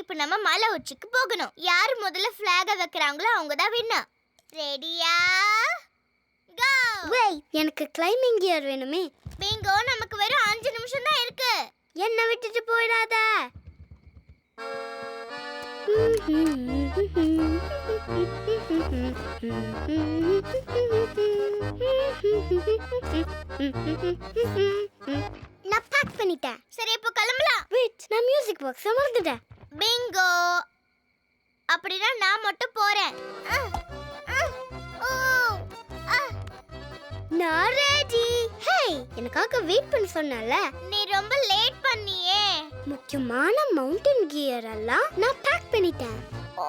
இப்போ நம்ம மலை உச்சிக்கு போகணும். யார் முதல்ல ஃபிளாக வைக்கிறாங்களோ அவங்க தான் வின்னர் ரெடியா கோ வெய் எனக்கு கிளைம்பிங் கியர் வேணுமே. பிங்கோ நமக்கு வெறும் அஞ்சு நிமிஷம் தான் இருக்கு. என்ன விட்டுட்டு போயிடாத. நான் பேக் பண்ணிட்டேன். சரி இப்போ கிளம்பலாம். வெயிட் நான் மியூசிக் பாக்ஸ் மறந்துட்டேன். பிங்கோ அப்படின்னா நான் மட்டும் போறேன். நான் ரெடி ஹே எனக்காக வெயிட் பண்ண சொன்னல நீ ரொம்ப லேட் பண்ணியே. முக்கியமான மவுண்டன் கியர் எல்லாம் நான் பேக் பண்ணிட்டேன். ஓ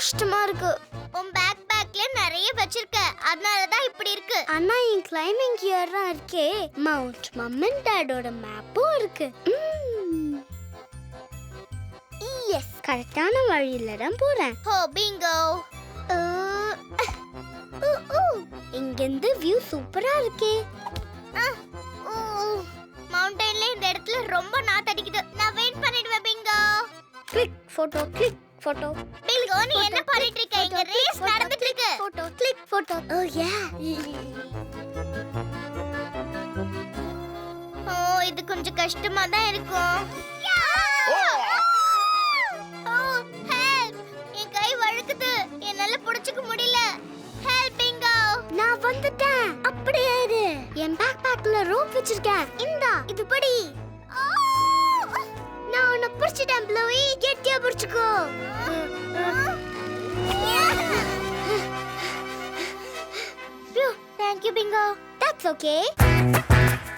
கஷ்டமா இருக்கு. உன் பேக் பேக்ல நிறைய வச்சிருக்க. அதனால தான் இப்படி இருக்கு. ஆனா என் கிளைம்பிங் கியர் தான் இருக்கே. மவுண்ட் மம் அண்ட் டாடோட மேப்பும் இருக்கு. எஸ் கரெக்டான வழியில தான் போறேன். ஹோ பிங்கோ இங்கிருந்து வியூ சூப்பரா இருக்கே. மவுண்டன்ல இந்த இடத்துல ரொம்ப நாத்தடிக்குது. நான் வெயிட் பண்ணிடுவேன் bingo click photo click photo நீ என்ன பண்ணிட்டு இருக்க? இங்க ரேஸ் நடந்துட்டு இருக்கு photo click photo oh yeah. ஓ இது கொஞ்சம் கஷ்டமா தான் இருக்கும். ஓ! ஹெல்ப் என் கை வழுக்குது. என்னால புடிச்சுக்க முடியல. ஹெல்ப் பிங்கோ நான் வந்துட்டேன். அப்படியே இரு. என் பேக் பேக்ல ரோப் வச்சிருக்கேன். இந்தா இது படி. நான் உன்னை பிடிச்சிட்டேன் ப்ளூயி கெட்டியா பிடிச்சுக்கோ. That's okay.